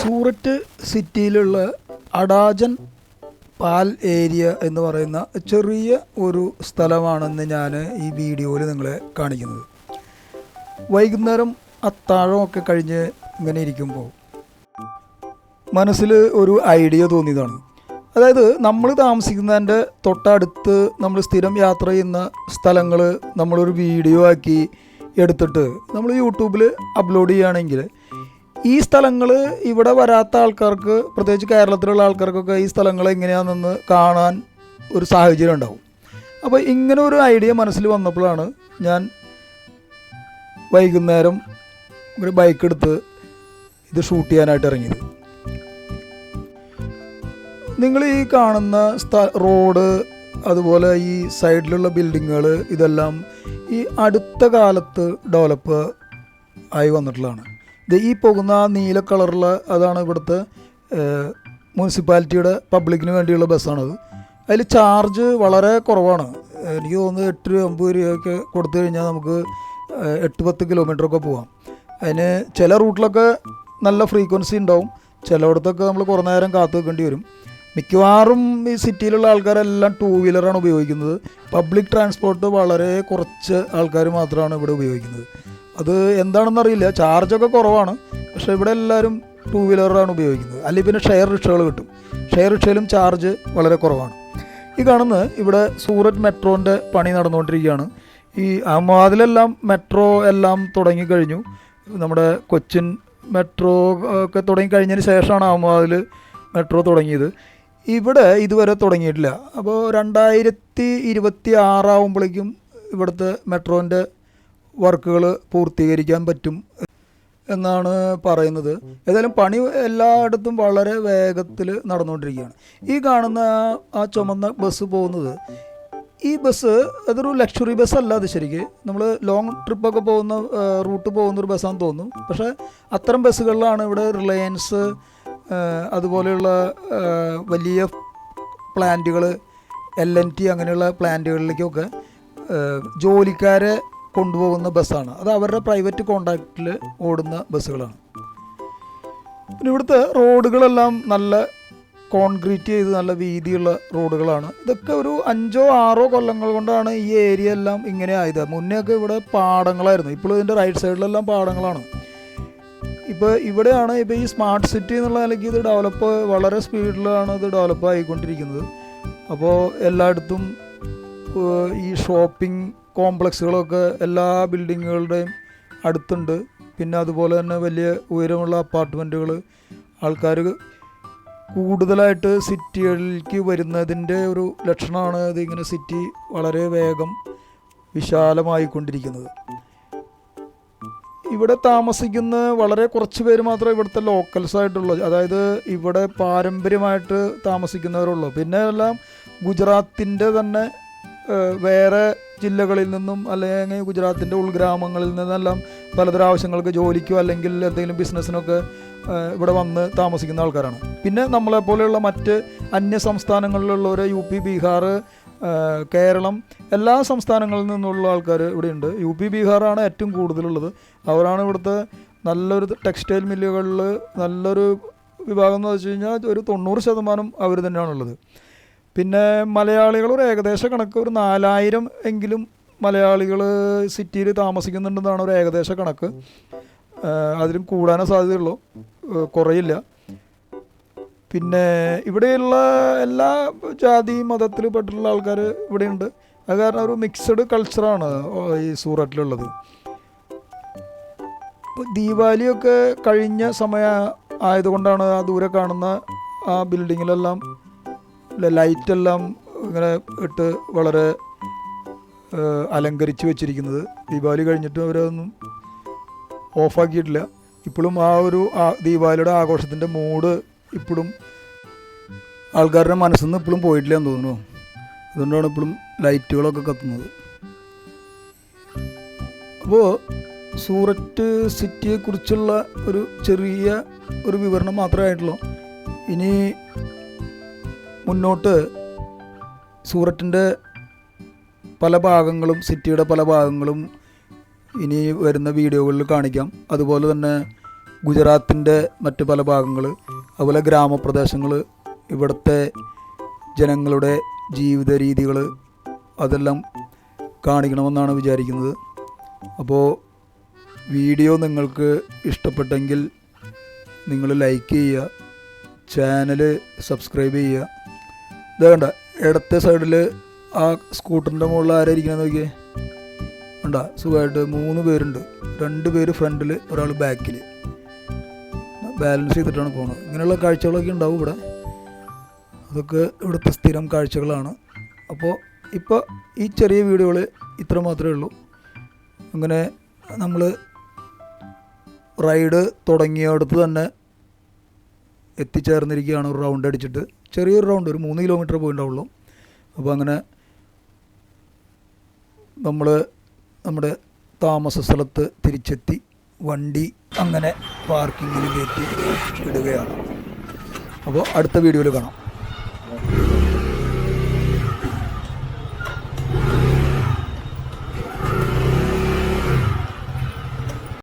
സൂററ്റ് സിറ്റിയിലുള്ള അടാജൻ പാൽ ഏരിയ എന്ന് പറയുന്ന ചെറിയ ഒരു സ്ഥലമാണെന്ന് ഞാൻ ഈ വീഡിയോയിൽ നിങ്ങളെ കാണിക്കുന്നത്. വൈകുന്നേരം അത്താഴമൊക്കെ കഴിഞ്ഞ് ഇങ്ങനെ ഇരിക്കുമ്പോൾ മനസ്സിൽ ഒരു ഐഡിയ തോന്നിയതാണ്. അതായത് നമ്മൾ താമസിക്കുന്നതിന്റെ തൊട്ടടുത്ത് നമ്മൾ സ്ഥിരം യാത്ര ചെയ്യുന്ന സ്ഥലങ്ങൾ നമ്മളൊരു വീഡിയോ ആക്കി എടുത്തിട്ട് നമ്മൾ യൂട്യൂബിൽ അപ്ലോഡ് ചെയ്യുകയാണെങ്കിൽ ഈ സ്ഥലങ്ങൾ ഇവിടെ വരാത്ത ആൾക്കാർക്ക് പ്രത്യേകിച്ച് കേരളത്തിലുള്ള ആൾക്കാർക്കൊക്കെ ഈ സ്ഥലങ്ങൾ എങ്ങനെയാണെന്ന് കാണാൻ ഒരു സാഹചര്യം ഉണ്ടാവും. അപ്പോൾ ഇങ്ങനെ ഒരു ഐഡിയ മനസ്സിൽ വന്നപ്പോഴാണ് ഞാൻ വൈകുന്നേരം ഒരു ബൈക്ക് എടുത്ത് ഇത് ഷൂട്ട് ചെയ്യാനായിട്ട് ഇറങ്ങിയത്. നിങ്ങൾ ഈ കാണുന്ന സ്ഥ റോഡ് അതുപോലെ ഈ സൈഡിലുള്ള ബിൽഡിങ്ങുകൾ ഇതെല്ലാം ഈ അടുത്ത കാലത്ത് ഡെവലപ്പ് ആയി വന്നിട്ടുള്ളതാണ്. ഈ പോകുന്ന നീല കളറുള്ള അതാണ് ഇവിടുത്തെ മുനിസിപ്പാലിറ്റിയുടെ പബ്ലിക്കിന് വേണ്ടിയുള്ള ബസ്സാണത്. അതിൽ ചാർജ് വളരെ കുറവാണ്. എനിക്ക് തോന്നുന്നു എട്ട് രൂപ അമ്പത് രൂപയൊക്കെ കൊടുത്തു കഴിഞ്ഞാൽ നമുക്ക് എട്ട് പത്ത് കിലോമീറ്ററൊക്കെ പോവാം. അതിന് ചില റൂട്ടിലൊക്കെ നല്ല ഫ്രീക്വൻസി ഉണ്ടാവും. ചിലയിടത്തൊക്കെ നമ്മൾ കുറേ നേരം കാത്തു നിൽക്കേണ്ടി വരും. മിക്കവാറും ഈ സിറ്റിയിലുള്ള ആൾക്കാരെല്ലാം ടൂ വീലറാണ് ഉപയോഗിക്കുന്നത്. പബ്ലിക് ട്രാൻസ്പോർട്ട് വളരെ കുറച്ച് ആൾക്കാർ മാത്രമാണ് ഇവിടെ ഉപയോഗിക്കുന്നത്. അത് എന്താണെന്നറിയില്ല. ചാർജൊക്കെ കുറവാണ്. പക്ഷേ ഇവിടെ എല്ലാവരും ടൂ വീലറാണ് ഉപയോഗിക്കുന്നത്. അല്ലെങ്കിൽ പിന്നെ ഷെയർ റിക്ഷകൾ കിട്ടും. ഷെയർ റിക്ഷയിലും ചാർജ് വളരെ കുറവാണ്. ഈ കാണുന്നത് ഇവിടെ സൂററ്റ് മെട്രോന്റെ പണി നടന്നുകൊണ്ടിരിക്കുകയാണ്. ഈ അഹമ്മദാബാദിലെല്ലാം മെട്രോ എല്ലാം തുടങ്ങിക്കഴിഞ്ഞു. നമ്മുടെ കൊച്ചിൻ മെട്രോ ഒക്കെ തുടങ്ങിക്കഴിഞ്ഞതിന് ശേഷമാണ് അഹമ്മദാബാദിൽ മെട്രോ തുടങ്ങിയത്. ഇവിടെ ഇതുവരെ തുടങ്ങിയിട്ടില്ല. അപ്പോൾ രണ്ടായിരത്തി ഇരുപത്തി ആറാവുമ്പോഴേക്കും ഇവിടുത്തെ മെട്രോന്റെ വർക്കുകൾ പൂർത്തീകരിക്കാൻ പറ്റും എന്നാണ് പറയുന്നത്. ഏതായാലും പണി എല്ലായിടത്തും വളരെ വേഗത്തിൽ നടന്നുകൊണ്ടിരിക്കുകയാണ്. ഈ കാണുന്ന ആ- ചുമന്ന ബസ് പോകുന്നത് ഈ ബസ് അതൊരു ലക്ഷറി ബസ് അല്ല അത് ശരിക്ക്. നമ്മൾ ലോങ് ട്രിപ്പൊക്കെ പോകുന്ന റൂട്ട് പോകുന്ന ഒരു ബസ്സാന്ന് തോന്നുന്നു. പക്ഷേ അത്തരം ബസ്സുകളിലാണ് ഇവിടെ റിലയൻസ് അതുപോലെയുള്ള വലിയ പ്ലാന്റുകൾ എൽ എൻ ടി അങ്ങനെയുള്ള പ്ലാന്റുകളിലേക്കൊക്കെ ജോലിക്കാരെ കൊണ്ടുപോകുന്ന ബസ്സാണ്. അത് അവരുടെ പ്രൈവറ്റ് കോണ്ടാക്റ്റിൽ ഓടുന്ന ബസ്സുകളാണ്. പിന്നെ ഇവിടുത്തെ റോഡുകളെല്ലാം നല്ല കോൺക്രീറ്റ് ചെയ്ത് നല്ല വീതിയുള്ള റോഡുകളാണ്. ഇതൊക്കെ ഒരു അഞ്ചോ ആറോ കൊല്ലങ്ങൾ കൊണ്ടാണ് ഈ ഏരിയ എല്ലാം ഇങ്ങനെ ആയത്. മുന്നേ ഇവിടെ പാടങ്ങളായിരുന്നു. ഇപ്പോൾ ഇതിന്റെ റൈറ്റ് സൈഡിലെല്ലാം പാടങ്ങളാണ്. ഇപ്പോൾ ഇവിടെയാണ് ഇപ്പോൾ ഈ സ്മാർട്ട് സിറ്റി എന്നുള്ള നിലയ്ക്ക് ഇത് ഡെവലപ്പ് വളരെ സ്പീഡിലാണ് ഇത് ഡെവലപ്പ് ആയിക്കൊണ്ടിരിക്കുന്നത്. അപ്പോൾ എല്ലായിടത്തും ഈ ഷോപ്പിംഗ് കോംപ്ലക്സുകളൊക്കെ എല്ലാ ബിൽഡിങ്ങുകളുടെയും അടുത്തുണ്ട്. പിന്നെ അതുപോലെ തന്നെ വലിയ ഉയരമുള്ള അപ്പാർട്ട്മെന്റുകൾ. ആൾക്കാർ കൂടുതലായിട്ട് സിറ്റികളിലേക്ക് വരുന്നതിന്റെ ഒരു ലക്ഷണമാണ് ഇതിങ്ങനെ സിറ്റി വളരെ വേഗം വിശാലമായിക്കൊണ്ടിരിക്കുന്നത്. ഇവിടെ താമസിക്കുന്ന വളരെ കുറച്ച് പേര് മാത്രമേ ഇവിടുത്തെ ലോക്കൽസ് ആയിട്ടുള്ളൂ. അതായത് ഇവിടെ പാരമ്പര്യമായിട്ട് താമസിക്കുന്നവരുള്ളൂ. പിന്നെ എല്ലാം ഗുജറാത്തിന്റെ തന്നെ വേറെ ജില്ലകളിൽ നിന്നും അല്ലെങ്കിൽ ഗുജറാത്തിന്റെ ഉൾഗ്രാമങ്ങളിൽ നിന്നെല്ലാം പലതരം ആവശ്യങ്ങൾക്ക് ജോലിക്കോ അല്ലെങ്കിൽ എന്തെങ്കിലും ബിസിനസ്സിനൊക്കെ ഇവിടെ വന്ന് താമസിക്കുന്ന ആൾക്കാരാണ്. പിന്നെ നമ്മളെ പോലെയുള്ള മറ്റ് അന്യ സംസ്ഥാനങ്ങളിലുള്ളവർ യു പി ബീഹാർ കേരളം എല്ലാ സംസ്ഥാനങ്ങളിൽ നിന്നുള്ള ആൾക്കാർ ഇവിടെയുണ്ട്. യു പി ബീഹാറാണ് ഏറ്റവും കൂടുതലുള്ളത്. അവരാണ് ഇവിടുത്തെ നല്ലൊരു ടെക്സ്റ്റൈൽ മില്ലുകളിൽ നല്ലൊരു വിഭാഗം എന്ന് വെച്ച് കഴിഞ്ഞാൽ ഒരു തൊണ്ണൂറ് ശതമാനം അവർ തന്നെയാണുള്ളത്. പിന്നെ മലയാളികൾ ഒരു ഏകദേശ കണക്ക് ഒരു നാലായിരം എങ്കിലും മലയാളികൾ സിറ്റിയിൽ താമസിക്കുന്നുണ്ടെന്നാണ് ഒരു ഏകദേശ കണക്ക്. അതിലും കൂടാനേ സാധ്യതയുള്ളൂ. കുറയില്ല. പിന്നെ ഇവിടെയുള്ള എല്ലാ ജാതി മതത്തിൽ പെട്ടിട്ടുള്ള ആൾക്കാർ ഇവിടെയുണ്ട്. അത് കാരണം ഒരു മിക്സഡ് കൾച്ചറാണ് ഈ സൂററ്റിലുള്ളത്. ദീപാവലിയൊക്കെ കഴിഞ്ഞ സമയ ആയതുകൊണ്ടാണ് ആ ദൂരെ കാണുന്ന ആ ബിൽഡിങ്ങിലെല്ലാം ലൈറ്റെല്ലാം ഇങ്ങനെ ഇട്ട് വളരെ അലങ്കരിച്ച് വെച്ചിരിക്കുന്നത്. ദീപാവലി കഴിഞ്ഞിട്ടും അവരതൊന്നും ഓഫാക്കിയിട്ടില്ല. ഇപ്പോഴും ആ ഒരു ദീപാവലിയുടെ ആഘോഷത്തിന്റെ മൂഡ് ഇപ്പോഴും ആൾക്കാരുടെ മനസ്സിൽ നിന്ന് ഇപ്പോഴും പോയിട്ടില്ല എന്ന് തോന്നുന്നു. അതുകൊണ്ടാണ് ഇപ്പോഴും ലൈറ്റുകളൊക്കെ കത്തുന്നത്. അപ്പോൾ സൂററ്റ് സിറ്റിയെക്കുറിച്ചുള്ള ഒരു ചെറിയ ഒരു വിവരണം മാത്രമേ ആയിട്ടുള്ളൂ. ഇനി മുന്നോട്ട് സൂറത്തിന്റെ പല ഭാഗങ്ങളും സിറ്റിയുടെ പല ഭാഗങ്ങളും ഇനി വരുന്ന വീഡിയോകളിൽ കാണിക്കാം. അതുപോലെ തന്നെ ഗുജറാത്തിന്റെ മറ്റ് പല ഭാഗങ്ങൾ അതുപോലെ ഗ്രാമപ്രദേശങ്ങൾ ഇവിടുത്തെ ജനങ്ങളുടെ ജീവിത രീതികൾ അതെല്ലാം കാണിക്കണമെന്നാണ് വിചാരിക്കുന്നത്. അപ്പോൾ വീഡിയോ നിങ്ങൾക്ക് ഇഷ്ടപ്പെട്ടെങ്കിൽ നിങ്ങൾ ലൈക്ക് ചെയ്യുക ചാനൽ സബ്സ്ക്രൈബ് ചെയ്യുക. ഇത് കണ്ട ഇടത്തെ സൈഡിൽ ആ സ്കൂട്ടറിന്റെ മുകളിൽ ആരാ ഇരിക്കണമെന്ന് നോക്കിയേ. കണ്ട സുഖമായിട്ട് മൂന്ന് പേരുണ്ട്. രണ്ട് പേര് ഫ്രണ്ടിൽ ഒരാൾ ബാക്കിൽ ബാലൻസ് ചെയ്തിട്ടാണ് പോകുന്നത് ഇങ്ങനെയുള്ള കാഴ്ചകളൊക്കെ ഉണ്ടാവും ഇവിടെ. അതൊക്കെ ഇവിടുത്തെ സ്ഥിരം കാഴ്ചകളാണ്. അപ്പോൾ ഇപ്പോൾ ഈ ചെറിയ വീഡിയോകൾ ഇത്ര മാത്രമേ ഉള്ളൂ. അങ്ങനെ നമ്മൾ റൈഡ് തുടങ്ങിയടുത്ത് തന്നെ എത്തിച്ചേർന്നിരിക്കുകയാണ് ഒരു റൗണ്ട് അടിച്ചിട്ട്. ചെറിയൊരു റൗണ്ട് ഒരു മൂന്ന് കിലോമീറ്റർ പോയിട്ടുണ്ടാവുള്ളൂ അപ്പോൾ അങ്ങനെ നമ്മൾ നമ്മുടെ താമസ സ്ഥലത്ത് തിരിച്ചെത്തി വണ്ടി അങ്ങനെ പാർക്കിങ്ങിൽ കയറ്റി ഇടുകയാണ്. അപ്പോൾ അടുത്ത വീഡിയോയിൽ കാണാം.